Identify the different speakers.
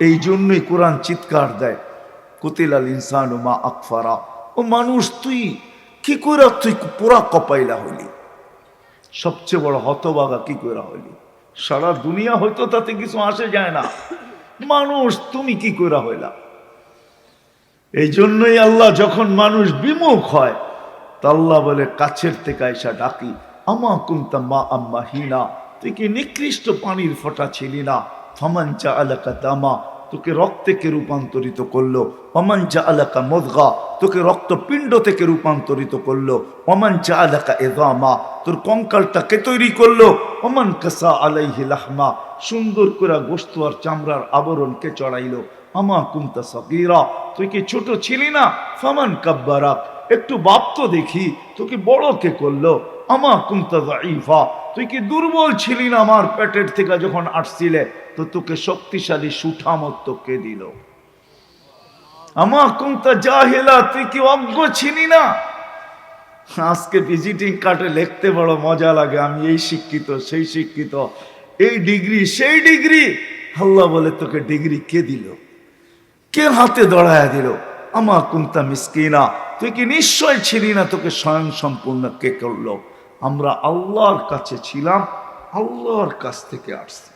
Speaker 1: এই জন্যই কোরআন চিৎকার দেয়, কুতিলাল ইনসান মা আকফারা। ও মানুষ, তুই কি করে তুই পুরা কপাইলা হইলি? সবচেয়ে বড় হতবাগা কি করে হইলি? সারা দুনিয়া হয়তো তাতে কিছু আসে যায় না। মানুষ, তুমি কি করে হইলা? এই জন্যই আল্লাহ যখন মানুষ বিমুখ হয়, তা আল্লাহ বলে, কাছের থেকে আইসা ডাকি, আমা কুন্তা মা আম্মা হিনা, তুই কি নিকৃষ্ট পানির ফোঁটা ছিলি না? ফমান চা আলাকা দামা, তোকে রক্তেকে রূপান্তরিত করল? অমান চা আলাকা মদগা, তোকে রক্তপিণ্ড থেকে রূপান্তরিত করল? অমান চা আলাকা এদামা তোর কঙ্কালটাকে তৈরি করল? অমান কাসা আলাইহি লাহমা, সুন্দর করে গোস্ত আর চামড়ার আবরণকে চড়াইলো। আমা কুন্তা সকিরা তুই কি ছোট ছিলি না? ফামান কাব্বারা একটু বাপ তো দেখি, তোকে বড় কে করল? আমা কুন্তা দাইফা তুই কি দুর্বল ছিলি না আমার পেটের থেকে যখন আসছিলে? তো তোকে শক্তিশালী সুঠামত্ব কে দিল। আমা কুন্তা জাহিলা, তুই কি অজ্ঞ ছিলি না? আজকে ভিজিটিং কার্ডে লিখতে বড় মজা লাগে, আমি এই শিক্ষিত, সেই শিক্ষিত, এই ডিগ্রি, সেই ডিগ্রি। আল্লাহ বলে, তোকে ডিগ্রি কে দিল? কে হাতে দড়ায়া দিল? আমা কুন্তা মিসকিনা, তুই কি নিশ্চয় ছিলি না? তোকে স্বয়ং সম্পূর্ণ কে করল? আমরা আল্লাহর কাছে ছিলাম আল্লাহর কাছ থেকে আসছি।